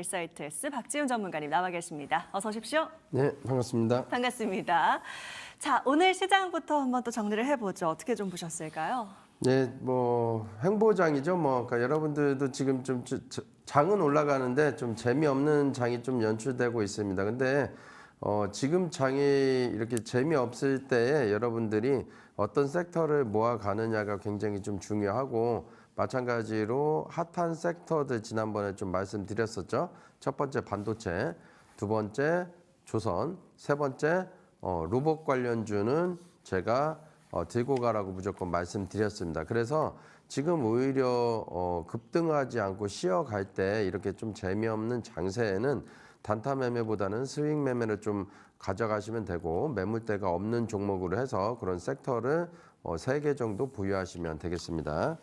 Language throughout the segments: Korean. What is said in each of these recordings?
힐사이트S 박지훈 전문가님 나와 계십니다. 어서 오십시오. 네, 반갑습니다. 반갑습니다. 자, 오늘 시장부터 한번 또 정리를 해보죠. 어떻게 좀 보셨을까요? 네, 뭐 행보장이죠. 뭐 그러니까 여러분들도 지금 좀 장은 올라가는데 좀 재미없는 장이 좀 연출되고 있습니다. 근데 어, 지금 장이 이렇게 재미없을 때에 여러분들이 어떤 섹터를 모아가느냐가 굉장히 좀 중요하고 마찬가지로 핫한 섹터들 지난번에 좀 말씀드렸었죠. 첫 번째 반도체, 두 번째 조선, 세 번째 어, 로봇 관련주는 제가 어, 들고 가라고 무조건 말씀드렸습니다. 그래서 지금 오히려 어, 급등하지 않고 쉬어갈 때 이렇게 좀 재미없는 장세에는 단타 매매보다는 스윙 매매를 좀 가져가시면 되고 매물대가 없는 종목으로 해서 그런 섹터를 어, 3개 정도 보유하시면 되겠습니다.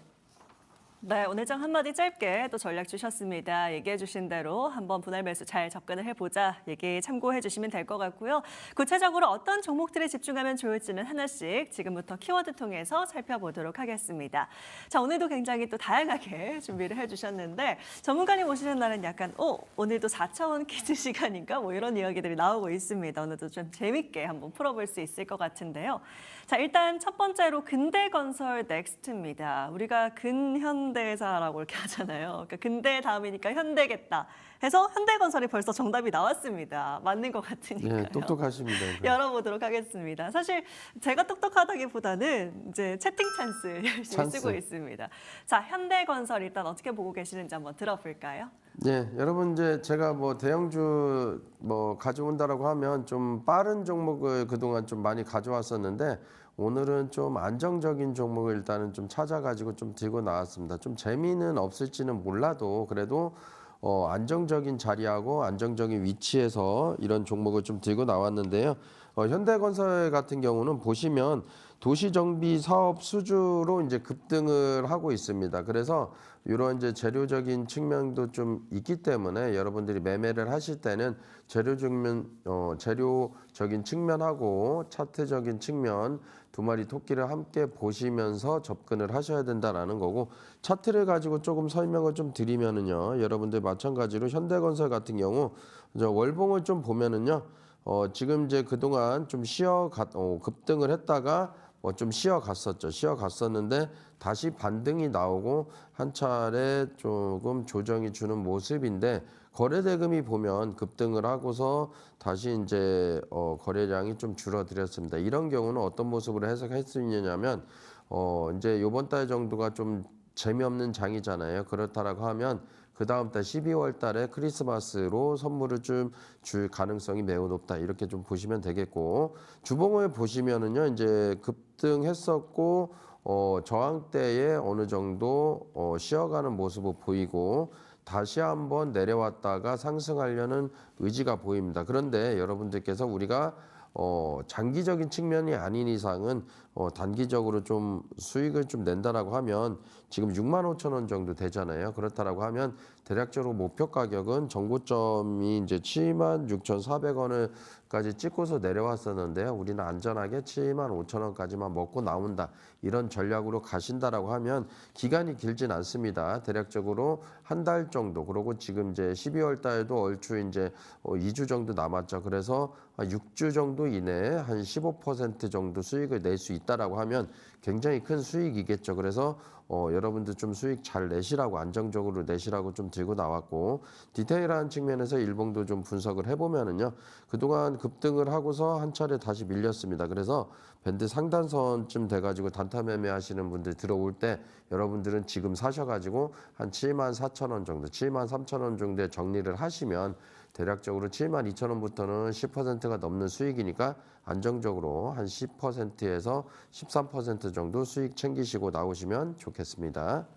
네, 오늘 장 한마디 짧게 또 전략 주셨습니다. 얘기해 주신 대로 한번 분할 매수 잘 접근을 해보자 얘기 참고해 주시면 될 것 같고요. 구체적으로 어떤 종목들에 집중하면 좋을지는 하나씩 지금부터 키워드 통해서 살펴보도록 하겠습니다. 자, 오늘도 굉장히 또 다양하게 준비를 해 주셨는데 전문가님 오시는 날은 약간 어, 오늘도 4차원 퀴즈 시간인가 뭐 이런 이야기들이 나오고 있습니다. 오늘도 좀 재밌게 한번 풀어볼 수 있을 것 같은데요. 자, 일단 첫 번째로 근대건설 넥스트입니다. 우리가 근현대 사라고 이렇게 하잖아요. 그러니까 근대 다음이니까 현대겠다. 해서 현대건설이 벌써 정답이 나왔습니다. 맞는 것 같으니까요. 네, 똑똑하십니다. 열어보도록 하겠습니다. 사실 제가 똑똑하다기보다는 이제 채팅 찬스 열심히 찬스. 쓰고 있습니다. 자, 현대건설 일단 어떻게 보고 계시는지 한번 들어볼까요? 네, 여러분 이제 제가 뭐 대형주 뭐 가져온다라고 하면 좀 빠른 종목을 그동안 좀 많이 가져왔었는데 오늘은 좀 안정적인 종목을 일단은 좀 찾아가지고 좀 들고 나왔습니다. 좀 재미는 없을지는 몰라도 그래도 어, 안정적인 자리하고 안정적인 위치에서 이런 종목을 좀 들고 나왔는데요. 어, 현대건설 같은 경우는 보시면 도시정비 사업 수주로 이제 급등을 하고 있습니다. 그래서 이런 이제 재료적인 측면도 좀 있기 때문에 여러분들이 매매를 하실 때는 재료 측면, 어, 재료적인 측면하고 차트적인 측면 두 마리 토끼를 함께 보시면서 접근을 하셔야 된다라는 거고 차트를 가지고 조금 설명을 좀 드리면은요 여러분들 마찬가지로 현대건설 같은 경우 저 월봉을 좀 보면은요 어, 지금 이제 그동안 좀 쉬어 갔, 어, 급등을 했다가 뭐 좀 쉬어 갔었죠. 쉬어 갔었는데 다시 반등이 나오고 한 차례 조금 조정이 주는 모습인데 거래 대금이 보면 급등을 하고서 다시 이제 어, 거래량이 좀 줄어들었습니다. 이런 경우는 어떤 모습으로 해석할 수 있느냐면 어, 이제 요번 달 정도가 좀 재미없는 장이잖아요. 그렇다라고 하면 그 다음 달 12월 달에 크리스마스로 선물을 좀 줄 가능성이 매우 높다. 이렇게 좀 보시면 되겠고 주봉을 보시면은요. 이제 급등했었고 어, 저항대에 어느 정도 어, 쉬어가는 모습을 보이고 다시 한번 내려왔다가 상승하려는 의지가 보입니다. 그런데 여러분들께서 우리가 어, 장기적인 측면이 아닌 이상은 어, 단기적으로 좀 수익을 좀 낸다라고 하면 지금 6만 5천 원 정도 되잖아요. 그렇다라고 하면 대략적으로 목표 가격은 정고점이 이제 7만 6,400원을까지 찍고서 내려왔었는데요. 우리는 안전하게 7만 5천 원까지만 먹고 나온다. 이런 전략으로 가신다라고 하면 기간이 길진 않습니다. 대략적으로 한 달 정도. 그리고 지금 이제 12월 달도 얼추 이제 어, 2주 정도 남았죠. 그래서 한 6주 정도 이내에 한 15% 정도 수익을 낼 수 있다 라고 하면 굉장히 큰 수익이겠죠. 그래서 어, 여러분들 좀 수익 잘 내시라고 안정적으로 내시라고 좀 들고 나왔고 디테일한 측면에서 일봉도 좀 분석을 해보면은요 그동안 급등을 하고서 한 차례 다시 밀렸습니다. 그래서 밴드 상단선쯤 돼가지고 단타 매매하시는 분들 들어올 때 여러분들은 지금 사셔가지고 한 7만 4천 원 정도, 7만 3천 원 정도에 정리를 하시면 대략적으로 7만 2천 원부터는 10%가 넘는 수익이니까 안정적으로 한 10%에서 13% 정도 수익 챙기시고 나오시면 좋겠습니다.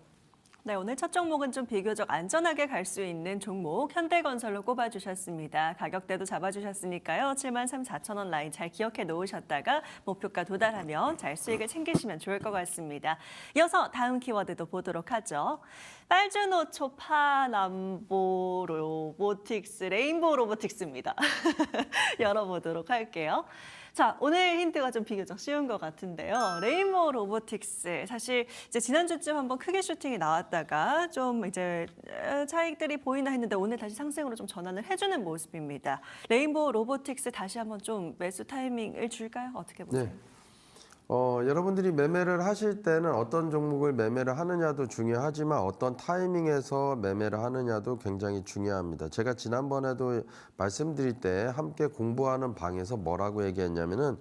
네, 오늘 첫 종목은 좀 비교적 안전하게 갈 수 있는 종목 현대건설로 꼽아주셨습니다. 가격대도 잡아주셨으니까요. 7만 3, 4천 원 라인 잘 기억해 놓으셨다가 목표가 도달하면 잘 수익을 챙기시면 좋을 것 같습니다. 이어서 다음 키워드도 보도록 하죠. 빨주노 초 파남보 로보틱스 레인보우 로보틱스입니다. 열어보도록 할게요. 자, 오늘 힌트가 좀 비교적 쉬운 것 같은데요. 레인보우 로보틱스. 사실 이제 지난주쯤 한번 크게 슈팅이 나왔다가 좀 이제 에, 차익들이 보이나 했는데 오늘 다시 상승으로 좀 전환을 해주는 모습입니다. 레인보우 로보틱스 다시 한번 좀 매수 타이밍을 줄까요? 어떻게 보세요? 네. 어, 여러분들이 매매를 하실 때는 어떤 종목을 매매를 하느냐도 중요하지만 어떤 타이밍에서 매매를 하느냐도 굉장히 중요합니다. 제가 지난번에도 말씀드릴 때 함께 공부하는 방에서 뭐라고 얘기했냐면은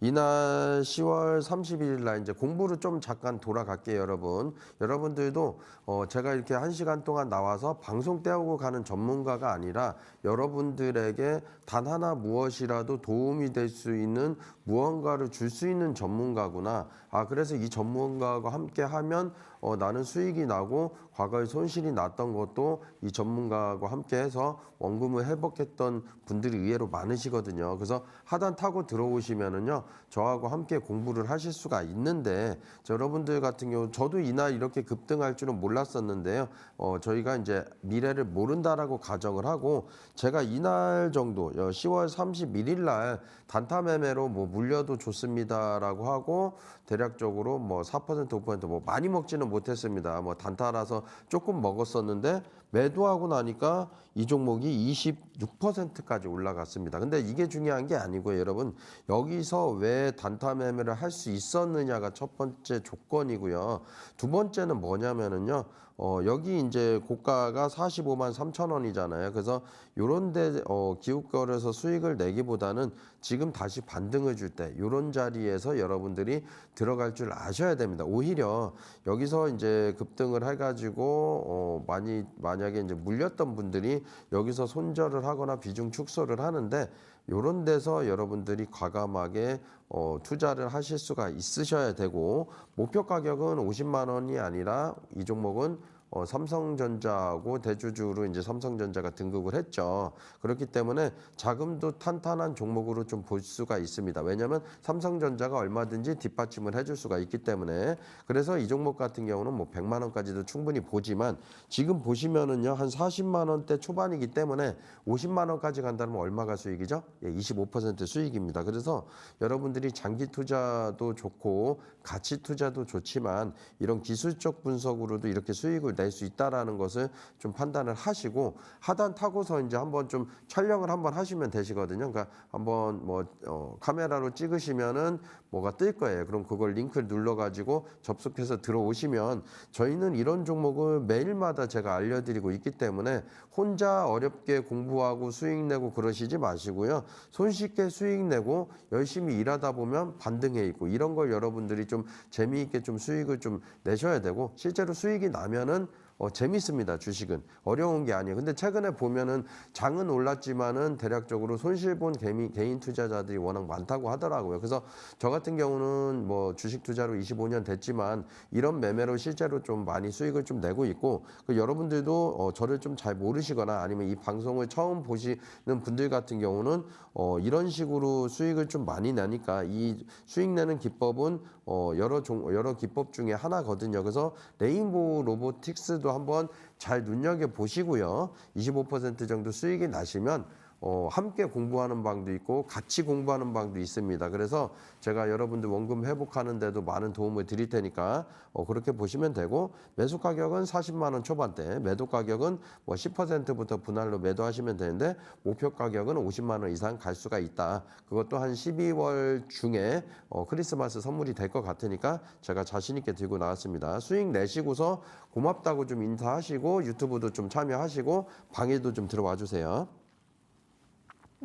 이날 10월 31일 날 이제 공부를 좀 잠깐 돌아갈게요, 여러분. 여러분들도 어 제가 이렇게 한 시간 동안 나와서 방송 때우고 가는 전문가가 아니라 여러분들에게 단 하나 무엇이라도 도움이 될 수 있는 무언가를 줄 수 있는 전문가구나. 아, 그래서 이 전문가와 함께 하면 어, 나는 수익이 나고 과거에 손실이 났던 것도 이 전문가와 함께 해서 원금을 회복했던 분들이 의외로 많으시거든요. 그래서 하단 타고 들어오시면은요, 저하고 함께 공부를 하실 수가 있는데, 저 여러분들 같은 경우, 저도 이날 이렇게 급등할 줄은 몰랐었는데요. 어, 저희가 이제 미래를 모른다라고 가정을 하고, 제가 이날 정도, 어, 10월 31일 날 단타 매매로 뭐 물려도 좋습니다라고 하고, 대략적으로 뭐 4% 5%뭐 많이 먹지는 못했습니다. 뭐 단타라서 조금 먹었었는데 매도하고 나니까 이 종목이 26%까지 올라갔습니다. 근데 이게 중요한 게 아니고요, 여러분. 여기서 왜 단타 매매를 할 수 있었느냐가 첫 번째 조건이고요. 두 번째는 뭐냐면은요. 어, 여기 이제 고가가 45만 3천 원이잖아요. 그래서 요런 데 어, 기웃거려서 수익을 내기보다는 지금 다시 반등을 줄 때 요런 자리에서 여러분들이 들어갈 줄 아셔야 됩니다. 오히려 여기서 이제 급등을 해 가지고 어, 많이 만약에 이제 물렸던 분들이 여기서 손절을 하거나 비중 축소를 하는데 요런 데서 여러분들이 과감하게 어, 투자를 하실 수가 있으셔야 되고 목표 가격은 50만 원이 아니라 이 종목은 어, 삼성전자하고 대주주로 이제 삼성전자가 등극을 했죠. 그렇기 때문에 자금도 탄탄한 종목으로 좀 볼 수가 있습니다. 왜냐하면 삼성전자가 얼마든지 뒷받침을 해줄 수가 있기 때문에 그래서 이 종목 같은 경우는 뭐 100만 원까지도 충분히 보지만 지금 보시면은요 한 40만 원대 초반이기 때문에 50만 원까지 간다면 얼마가 수익이죠? 예, 25% 수익입니다. 그래서 여러분들이 장기 투자도 좋고 가치 투자도 좋지만 이런 기술적 분석으로도 이렇게 수익을 낼 수 있다라는 것을 좀 판단을 하시고 하단 타고서 이제 한번 좀 촬영을 한번 하시면 되시거든요. 그러니까 한번 뭐 어, 카메라로 찍으시면은 뭐가 뜰 거예요. 그럼 그걸 링크를 눌러가지고 접속해서 들어오시면 저희는 이런 종목을 매일마다 제가 알려드리고 있기 때문에 혼자 어렵게 공부하고 수익 내고 그러시지 마시고요. 손쉽게 수익 내고 열심히 일하다 보면 반등해 있고 이런 걸 여러분들이 좀 재미있게 좀 수익을 좀 내셔야 되고 실제로 수익이 나면은 어, 재밌습니다. 주식은 어려운 게 아니에요. 근데 최근에 보면은 장은 올랐지만은 대략적으로 손실 본 개인, 개인 투자자들이 워낙 많다고 하더라고요. 그래서 저 같은 경우는 뭐 주식 투자로 25년 됐지만 이런 매매로 실제로 좀 많이 수익을 좀 내고 있고 그 여러분들도 어, 저를 좀 잘 모르시거나 아니면 이 방송을 처음 보시는 분들 같은 경우는 어, 이런 식으로 수익을 좀 많이 내니까 이 수익 내는 기법은 어, 여러 종 여러 기법 중에 하나거든요. 그래서 레인보우 로보틱스도 한번 잘 눈여겨 보시고요. 25% 정도 수익이 나시면 어, 함께 공부하는 방도 있고 같이 공부하는 방도 있습니다. 그래서 제가 여러분들 원금 회복하는데도 많은 도움을 드릴 테니까 어, 그렇게 보시면 되고 매수 가격은 40만 원 초반대, 매도 가격은 뭐 10%부터 분할로 매도하시면 되는데 목표 가격은 50만 원 이상 갈 수가 있다. 그것도 한 12월 중에 어, 크리스마스 선물이 될 것 같으니까 제가 자신 있게 들고 나왔습니다. 수익 내시고서 고맙다고 좀 인사하시고 유튜브도 좀 참여하시고 방에도 좀 들어와 주세요.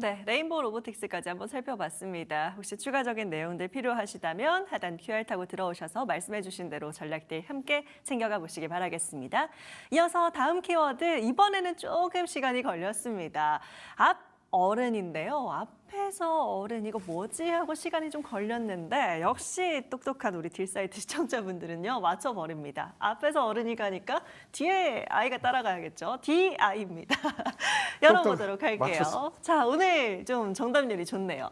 네, 레인보우 로보틱스까지 한번 살펴봤습니다. 혹시 추가적인 내용들 필요하시다면 하단 QR 타고 들어오셔서 말씀해 주신 대로 전략들 함께 챙겨가 보시기 바라겠습니다. 이어서 다음 키워드 이번에는 조금 시간이 걸렸습니다. 앞 어른인데요. 앞에서 어른 이거 뭐지 하고 시간이 좀 걸렸는데 역시 똑똑한 우리 딜사이트 시청자분들은요 맞춰버립니다. 앞에서 어른이 가니까 뒤에 아이가 따라가야겠죠. DI입니다. 열어보도록 할게요. 맞췄어. 자 오늘 좀 정답률이 좋네요.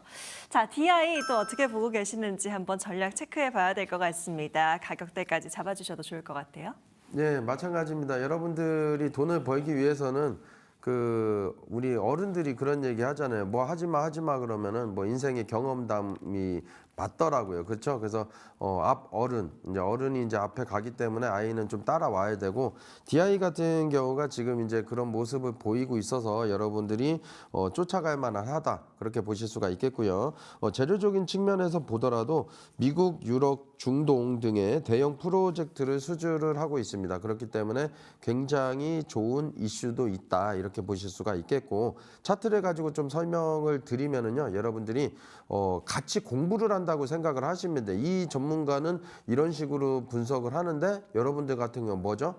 자 DI 또 어떻게 보고 계시는지 한번 전략 체크해 봐야 될 것 같습니다. 가격대까지 잡아주셔도 좋을 것 같아요. 네, 마찬가지입니다. 여러분들이 돈을 벌기 위해서는 그 우리 어른들이 그런 얘기 하잖아요. 뭐 하지 마 하지 마 그러면은 뭐 인생의 경험담이 맞더라고요. 그렇죠? 그래서 어, 앞 어른 이제 어른이 이제 앞에 가기 때문에 아이는 좀 따라와야 되고 DI 같은 경우가 지금 이제 그런 모습을 보이고 있어서 여러분들이 어, 쫓아갈 만하다 그렇게 보실 수가 있겠고요. 어, 재료적인 측면에서 보더라도 미국, 유럽, 중동 등의 대형 프로젝트를 수주를 하고 있습니다. 그렇기 때문에 굉장히 좋은 이슈도 있다 이렇게 보실 수가 있겠고 차트를 가지고 좀 설명을 드리면은요 여러분들이 어, 같이 공부를 한다 고 생각을 하시면 돼. 이 전문가는 이런 식으로 분석을 하는데 여러분들 같은 경우 는 뭐죠?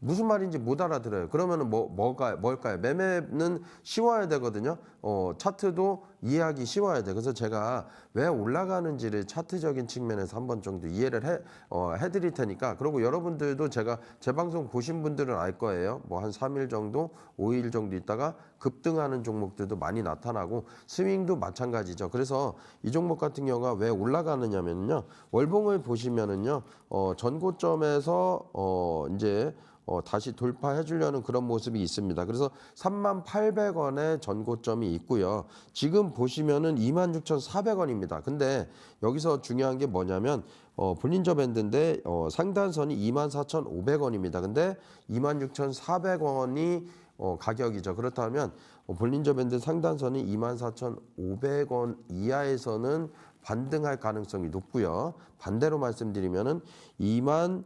무슨 말인지 못 알아들어요. 그러면은 뭐 뭐가 뭘까요? 매매는 쉬워야 되거든요. 어, 차트도 이해하기 쉬워야 돼. 그래서 제가 왜 올라가는지를 차트적인 측면에서 한 번 정도 이해를 해 어, 해드릴 테니까. 그리고 여러분들도 제가 제 방송 보신 분들은 알 거예요. 뭐 한 3일 정도, 5일 정도 있다가 급등하는 종목들도 많이 나타나고 스윙도 마찬가지죠. 그래서 이 종목 같은 경우가 왜 올라가느냐면요. 월봉을 보시면은요. 어, 전고점에서 어, 이제 어, 다시 돌파해 주려는 그런 모습이 있습니다. 그래서 3만 800원의 전고점이 있고요. 지금 보시면은 26,400원입니다. 근데 여기서 중요한 게 뭐냐면 어, 볼린저 밴드인데 어, 상단선이 24,500원입니다. 근데 26,400원이 어, 가격이죠. 그렇다면 어, 볼린저 밴드 상단선이 24,500원 이하에서는 반등할 가능성이 높고요. 반대로 말씀드리면은 2만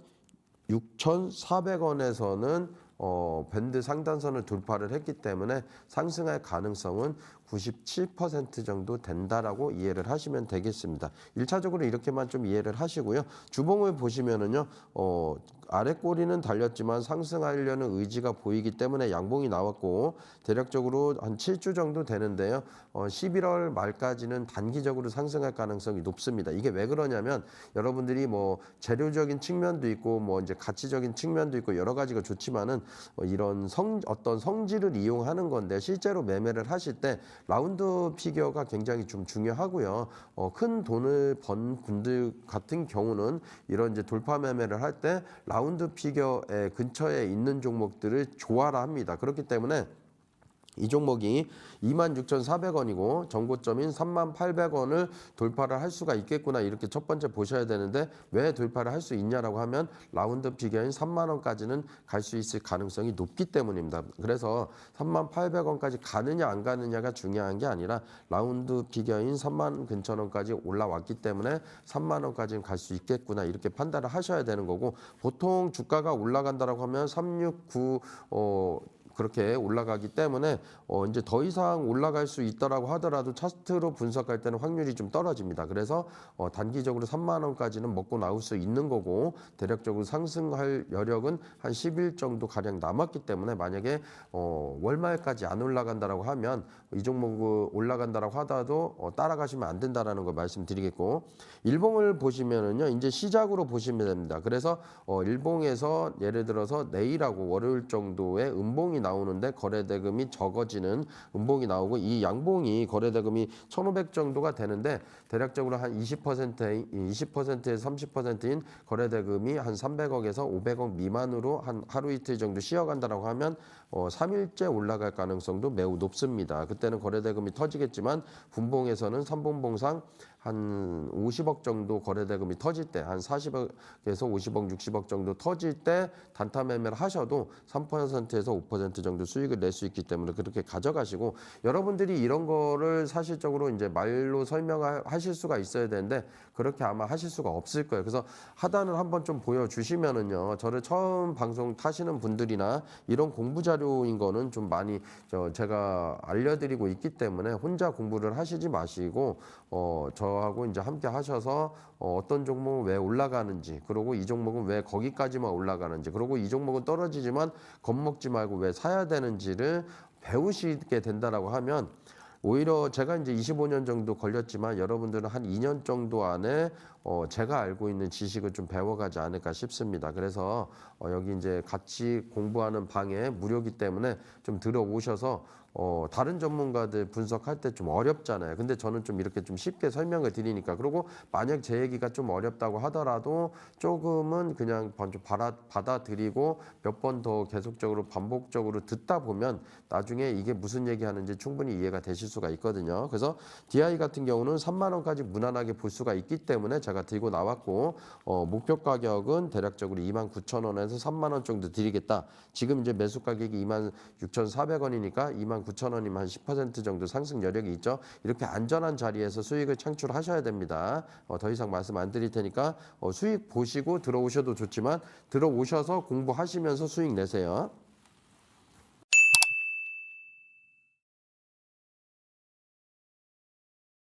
6,400원에서는 어, 밴드 상단선을 돌파를 했기 때문에 상승할 가능성은 97% 정도 된다라고 이해를 하시면 되겠습니다. 일차적으로 이렇게만 좀 이해를 하시고요. 주봉을 보시면은요, 어, 아래 꼬리는 달렸지만 상승하려는 의지가 보이기 때문에 양봉이 나왔고 대략적으로 한 7주 정도 되는데요. 어, 11월 말까지는 단기적으로 상승할 가능성이 높습니다. 이게 왜 그러냐면 여러분들이 뭐 재료적인 측면도 있고 뭐 이제 가치적인 측면도 있고 여러 가지가 좋지만은 어, 이런 성 어떤 성질을 이용하는 건데 실제로 매매를 하실 때 라운드 피겨가 굉장히 좀 중요하고요. 어, 큰 돈을 번 분들 같은 경우는 이런 이제 돌파 매매를 할 때 라운드 피겨의 근처에 있는 종목들을 좋아라 합니다. 그렇기 때문에 이 종목이 26,400원이고 정고점인 38,800원을 돌파를 할 수가 있겠구나 이렇게 첫 번째 보셔야 되는데 왜 돌파를 할 수 있냐라고 하면 라운드 피겨인 3만 원까지는 갈 수 있을 가능성이 높기 때문입니다. 그래서 38,800원까지 가느냐 안 가느냐가 중요한 게 아니라 라운드 피겨인 3만 근천 원까지 올라왔기 때문에 3만 원까지는 갈 수 있겠구나 이렇게 판단을 하셔야 되는 거고 보통 주가가 올라간다라고 하면 369 어, 그렇게 올라가기 때문에 어 이제 더 이상 올라갈 수 있다라고 하더라도 차트로 분석할 때는 확률이 좀 떨어집니다. 그래서 어 단기적으로 3만 원까지는 먹고 나올 수 있는 거고 대략적으로 상승할 여력은 한 10일 정도 가량 남았기 때문에 만약에 어 월말까지 안 올라간다라고 하면 이 종목 올라간다라고 하더라도 어 따라가시면 안 된다라는 걸 말씀드리겠고 일봉을 보시면은요 이제 시작으로 보시면 됩니다. 그래서 어 일봉에서 예를 들어서 내일하고 월요일 정도의 음봉이 나오는데 거래대금이 적어지는 음봉이 나오고 이 양봉이 거래대금이 1,500 정도가 되는데 대략적으로 한 20%인 20%에서 30%인 거래대금이 한 300억에서 500억 미만으로 한 하루 이틀 정도 쉬어간다라고 하면 어 3일째 올라갈 가능성도 매우 높습니다. 그때는 거래대금이 터지겠지만 분봉에서는 삼봉봉상 한 50억 정도 거래 대금이 터질 때 한 40억에서 50억, 60억 정도 터질 때 단타 매매를 하셔도 3%에서 5% 정도 수익을 낼 수 있기 때문에 그렇게 가져가시고 여러분들이 이런 거를 사실적으로 이제 말로 설명하실 수가 있어야 되는데 그렇게 아마 하실 수가 없을 거예요. 그래서 하단을 한번 좀 보여주시면은요. 저를 처음 방송 타시는 분들이나 이런 공부 자료인 거는 좀 많이 저 제가 알려드리고 있기 때문에 혼자 공부를 하시지 마시고 어저 하고 이제 함께 하셔서 어, 어떤 종목은 왜 올라가는지 그리고 이 종목은 왜 거기까지만 올라가는지 그리고 이 종목은 떨어지지만 겁먹지 말고 왜 사야 되는지를 배우시게 된다라고 하면 오히려 제가 이제 25년 정도 걸렸지만 여러분들은 한 2년 정도 안에 어 제가 알고 있는 지식을 좀 배워가지 않을까 싶습니다. 그래서 어 여기 이제 같이 공부하는 방에 무료기 때문에 좀 들어오셔서 어, 다른 전문가들 분석할 때 좀 어렵잖아요. 근데 저는 좀 이렇게 좀 쉽게 설명을 드리니까 그리고 만약 제 얘기가 좀 어렵다고 하더라도 조금은 그냥 받아, 받아들이고 몇 번 더 계속적으로 반복적으로 듣다 보면 나중에 이게 무슨 얘기하는지 충분히 이해가 되실 수가 있거든요. 그래서 DI 같은 경우는 3만 원까지 무난하게 볼 수가 있기 때문에 제가 들고 나왔고 어, 목표 가격은 대략적으로 2만 9천 원에서 3만 원 정도 드리겠다. 지금 이제 매수 가격이 2만 6,400원이니까 2만 9천 원이면 한10% 정도 상승 여력이 있죠. 이렇게 안전한 자리에서 수익을 창출하셔야 됩니다. 어, 더 이상 말씀 안 드릴 테니까 어, 수익 보시고 들어오셔도 좋지만 들어오셔서 공부하시면서 수익 내세요.